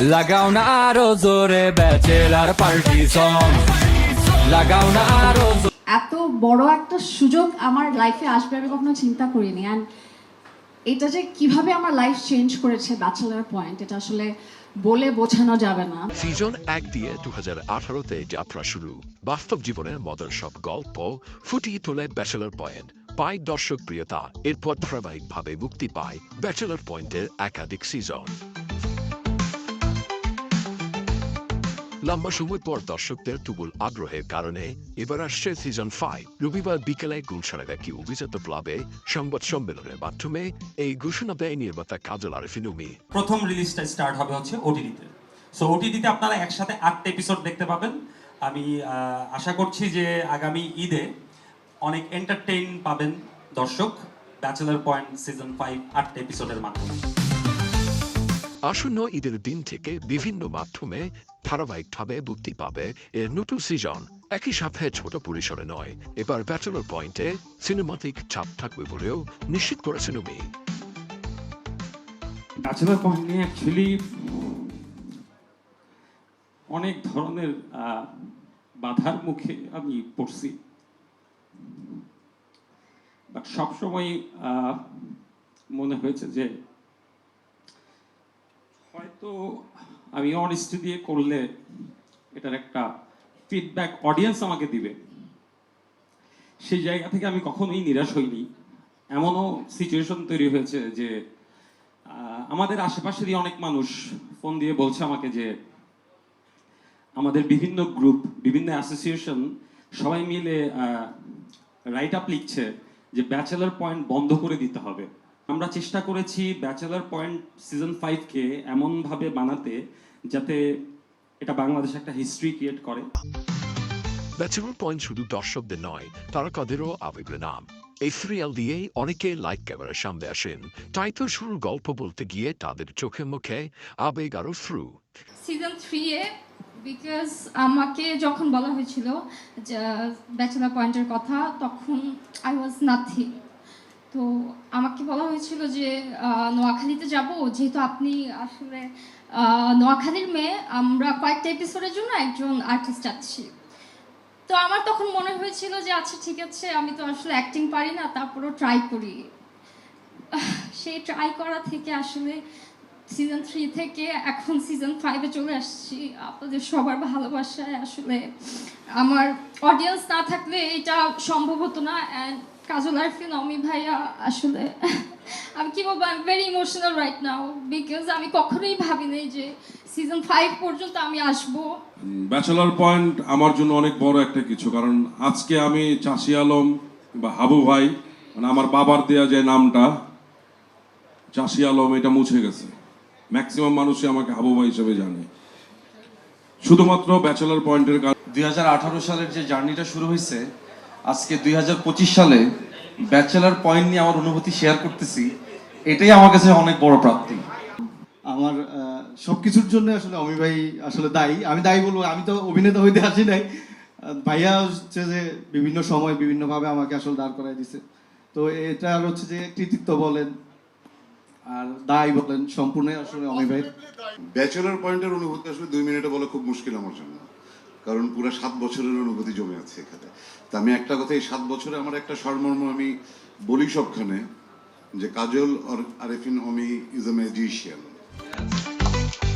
লাগাও না আরও জোরে ব্যাচেলার পার্টি সং লাগাও না আরও এত বড় একটা সুযোগ আমার লাইফে আসবে আমি কখনো চিন্তা করিনি। অ্যান্ড এটা যে কীভাবে আমার লাইফ চেঞ্জ করেছে ব্যাচেলার পয়েন্ট এটা আসলে বলে বোঝানো যাবে না। সিজন এক দিয়ে দু হাজার আঠারোতে যাত্রা শুরু। বাস্তব জীবনের মজার সব গল্প ফুটিয়ে তোলে ব্যাচেলর পয়েন্ট পায় দর্শক প্রিয়তা এরপর ধারাবাহিকভাবে মুক্তি পায় ব্যাচেলর পয়েন্টের একাধিক সিজন লম্বা সময় পর দর্শকদের তুমুল আগ্রহের কারণে এবার আসছে সিজন ফাইভ রবিবার বিকেলে গুলশানের একটি অভিজাত ক্লাবে সংবাদ সম্মেলনের মাধ্যমে এই ঘোষণা দেয় নির্মাতা কাজল আরিফিন উমি। প্রথম রিলিজটা স্টার্ট হবে হচ্ছে ওটিটিতে সো ওটিটিতে আপনারা একসাথে আটটা এপিসোড দেখতে পাবেন। আমি আশা করছি যে আগামী ঈদে অনেক এন্টারটেইন পাবেন দর্শক। ব্যাচেলার পয়েন্ট সিজন ফাইভ আটটা এপিসোডের মাধ্যমে। আসন্ন ঈদের দিন থেকে বিভিন্ন মাধ্যমে ধারাবাহিকভাবে মুক্তি পাবে এর নতুন সিজন। একই সাথে ছোট পরিসরে নয়, এবার ব্যাচেলর পয়েন্টে সিনেমাটিক ছাপ থাকবে বলেও নিশ্চিত করেছেন উমি ব্যাচেলার পয়েন্ট নিয়ে অ্যাকচুয়ালি অনেক ধরনের বাধার মুখে আমি পড়ছি। বাট সবসময় মনে হয়েছে যে হয়তো আমি অনেস্টি দিয়ে করলে এটার একটা ফিডব্যাক অডিয়েন্স আমাকে দিবে। সেই জায়গা থেকে আমি কখনোই নিরাশ হইনি। এমনও সিচুয়েশন তৈরি হয়েছে যে আমাদের আশেপাশেরই অনেক মানুষ ফোন দিয়ে বলছে আমাকে যে, আমাদের বিভিন্ন গ্রুপ বিভিন্ন অ্যাসোসিয়েশন সবাই মিলে রাইট আপ লিখছে যে ব্যাচেলার পয়েন্ট বন্ধ করে দিতে হবে। আমরা চেষ্টা করেছি ব্যাচেলার পয়েন্ট সিজন ফাইভকে এমনভাবে বানাতে যাতে এটা বাংলাদেশে একটা হিস্ট্রি ক্রিয়েট করে। ব্যাচেলর পয়েন্ট শুধু দর্শকদের নয় তারকাদেরও আবেগের নাম। এই সিরিয়াল দিয়েই অনেকে লাইক ক্যামেরার সামনে আসেন। তাই তো শুরুর গল্প বলতে গিয়ে তাদের চোখে মুখে আবেগ আরও ফ্রু সিজন থ্রি এ বিকজ আমাকে যখন বলা হয়েছিল যে ব্যাচেলার পয়েন্টের কথা তখন আই ওয়াজ নাথিং তো আমাকে বলা হয়েছিল যে নোয়াখালীতে যাব। যেহেতু আপনি আসলে নোয়াখালীর মেয়ে, আমরা কয়েকটা এপিসোডের জন্য একজন আর্টিস্ট চাচ্ছি তো আমার তখন মনে হয়েছিল যে আচ্ছা ঠিক আছে, আমি তো আসলে অ্যাক্টিং পারি না, তারপরেও ট্রাই করি। সেই ট্রাই করা থেকে আসলে সিজন থ্রি থেকে এখন সিজন ফাইভে চলে আসছি। আপনাদের সবার ভালোবাসায় আসলে আমার অডিয়েন্স না থাকলে এটা সম্ভব হতো না। অ্যান্ড কাজল আরফিন অমি ভাইয়া আসলে আমি কি বলব I very emotional right now because আমি কখনোই ভাবিনি যে সিজন ফাইভ পর্যন্ত আমি আসব। ব্যাচেলার পয়েন্ট আমার জন্য অনেক বড় একটা কিছু কারণ আজকে আমি চাষি আলম বা হাবু ভাই মানে আমার বাবার দেয়া যে নামটা চাষি আলম এটা মুছে গেছে। ম্যাক্সিমাম মানুষই আমাকে হাবু ভাই হিসেবে জানে। শুধুমাত্র ব্যাচেলার পয়েন্টের কারণে দুই সালের যে জার্নিটা শুরু হয়েছে আজকে দুই হাজার পঁচিশ সালে ব্যাচেলার পয়েন্ট নিয়ে আমার অনুভূতি শেয়ার করতেছি এটাই আমার কাছে অনেক বড় প্রাপ্তি। আমার সব কিছুর জন্য আসলে অমি ভাই আসলে দায়ী। আমি দায়ী বলব আমি তো অভিনেতা হইতে আসি নাই। ভাইয়া হচ্ছে যে বিভিন্ন সময় বিভিন্নভাবে আমাকে আসলে দাঁড় করাই দিছে। তো এটা আর হচ্ছে যে কৃতিত্ব বলেন আর দায় বলেন সম্পূর্ণ আসলে অমি ভাই ব্যাচেলার পয়েন্টের অনুভূতি আসলে দুই মিনিটে বলা খুব মুশকিল আমার জন্য। কারণ পুরো সাত বছরের অনুভূতি জমে আছে এখানে। তা আমি একটা কথা এই সাত বছরে আমার একটা সরমর্ম আমি বলি সবখানে যে কাজল আর Arefin Ome is a magician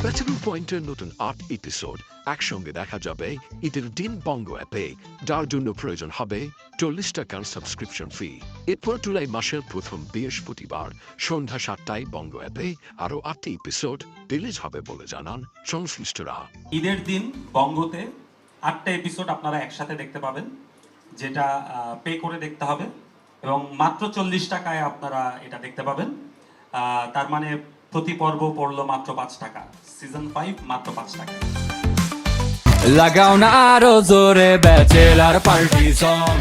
Bachelor পয়েন্টের নতুন আট এপিসোড একসঙ্গে দেখা যাবে। ঈদের দিন বঙ্গ অ্যাপে। যার জন্য প্রয়োজন হবে চল্লিশ টাকার সাবস্ক্রিপশন ফি এরপর জুলাই মাসের প্রথম বৃহস্পতিবার সন্ধ্যা সাতটায় বঙ্গ অ্যাপে আরও আটটি এপিসোড রিলিজ হবে বলে জানান সংশ্লিষ্টরা। ঈদের দিন বঙ্গতে আটটা এপিসোড আপনারা একসাথে দেখতে পাবেন, যেটা পে করে দেখতে হবে, এবং মাত্র চল্লিশ টাকায় আপনারা এটা দেখতে পাবেন। তার মানে প্রতি পর্ব পড়ল মাত্র পাঁচ টাকা। সিজন ফাইভ মাত্র পাঁচ টাকা। লাগাও না আরও জোরে, ব্যাচেলার পার্টি সং